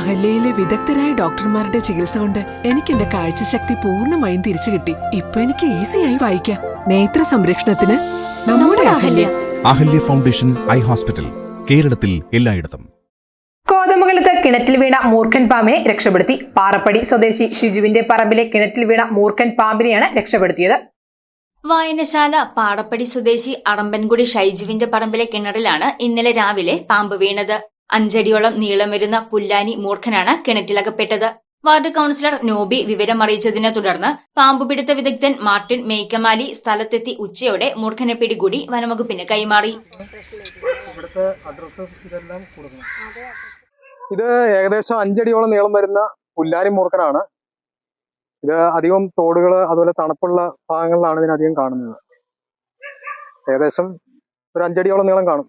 അഹല്യയിലെ വിദഗ്ധരായ ഡോക്ടർമാരുടെ ചികിത്സ കൊണ്ട് എനിക്ക് എന്റെ കാഴ്ചശക്തി പൂർണമായും തിരിച്ചു കിട്ടി. ഇപ്പൊ എനിക്ക് ഈസിയായി വായിക്കാം. നേത്ര സംരക്ഷണത്തിന് നമ്മുടെ Ahalya. Ahalya. Foundation eye hospital കേരളത്തിൽ എല്ലായിടത്തും. കോതമംഗലത്ത് കിണറ്റിൽ വീണ മൂർഖൻ പാമ്പിനെ രക്ഷപ്പെടുത്തി. പാറപ്പടി സ്വദേശി ഷിജുവിന്റെ പറമ്പിലെ കിണറ്റിൽ വീണ മൂർഖൻ പാമ്പിനെയാണ് രക്ഷപ്പെടുത്തിയത്. വായനശാല പാടപ്പടി സ്വദേശി അടമ്പൻകുടി ഷൈജുവിന്റെ പറമ്പിലെ കിണറിലാണ് ഇന്നലെ രാവിലെ പാമ്പ് വീണത്. അഞ്ചടിയോളം നീളം വരുന്ന പുല്ലാനി മൂർഖനാണ് കിണറ്റിലകപ്പെട്ടത്. വാർഡ് കൌൺസിലർ നോബി വിവരമറിയിച്ചതിനെ തുടർന്ന് പാമ്പുപിടുത്ത വിദഗ്ധൻ മാർട്ടിൻ മേയ്ക്കമാലി സ്ഥലത്തെത്തി ഉച്ചയോടെ മൂർഖനെ പിടികൂടി വനംവകുപ്പിന് കൈമാറി. ഇത് ഏകദേശം അഞ്ചടിയോളം നീളം വരുന്ന പുല്ലാരി മൂർഖനാണ്. ഇത് അധികം തോടുകൾ അതുപോലെ തണുപ്പുള്ള ഭാഗങ്ങളിലാണ് ഇതിനധികം കാണുന്നത്. ഏകദേശം ഒരു അഞ്ചടിയോളം നീളം കാണും.